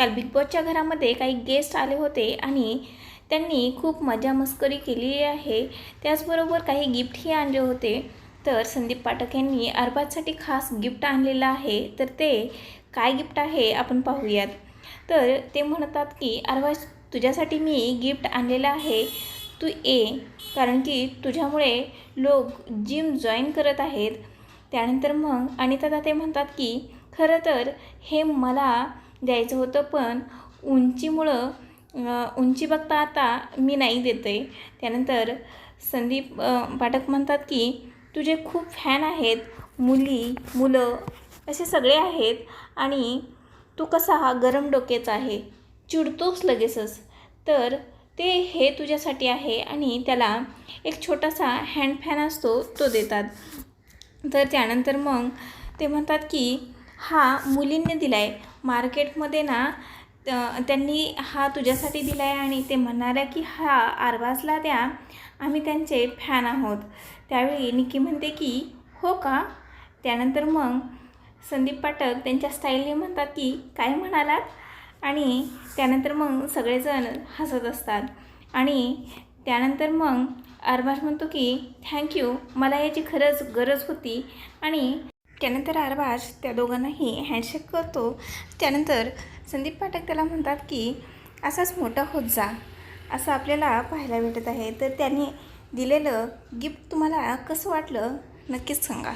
काल बिग बॉसच्या घरामध्ये काही गेस्ट आले होते आणि त्यांनी खूप मजा मस्करी केलेली आहे. त्याचबरोबर काही गिफ्टही आणले होते. तर संदीप पाठक यांनी अरबाजसाठी खास गिफ्ट आणलेलं आहे. तर ते काय गिफ्ट आहे आपण पाहूयात. तर ते म्हणतात की अरबाज तुझ्यासाठी मी गिफ्ट आणलेलं आहे. तू ये कारण की तुझ्यामुळे लोक जिम जॉईन करत आहेत. त्यानंतर मग अनिता ते म्हणतात की खरं तर हे मला द्यायचं होतं पण उंचीमुळं उंची बघता आता मी नाही देते त्यानंतर संदीप पाठक म्हणतात की तुझे खूप फॅन आहेत मुली मुलं असे सगळे आहेत आणि तू कसा हा गरम डोक्याचा आहे? चिडतोस लगेचच. तर ते हे तुझ्यासाठी आहे आणि त्याला एक छोटासा हँड फॅन असतो तो देतात. तर त्यानंतर मग ते म्हणतात की हा मुलींनी दिला आहे मार्केटमध्ये ना त्यांनी हा तुझ्यासाठी दिला आहे आणि ते म्हणणाऱ्या की हा आरबाजला द्या. आम्ही त्यांचे फॅन आहोत. त्यावेळी निकी म्हणते की हो का? त्यानंतर मग संदीप पाठक त्यांच्या स्टाईलने म्हणतात की काय म्हणालात? आणि त्यानंतर मग सगळेजण हसत असतात. आणि त्यानंतर मग अरबाज म्हणतो की थँक्यू मला याची खरंच गरज होती आणि त्यानंतर आरबाज त्या दोघांनाही हँडशेक करतो. त्यानंतर संदीप पाठक त्याला म्हणतात की असाच मोठा होत जा. असं आपल्याला पाहायला भेटत आहे. तर त्यांनी दिलेलं गिफ्ट तुम्हाला कसं वाटलं नक्कीच सांगा.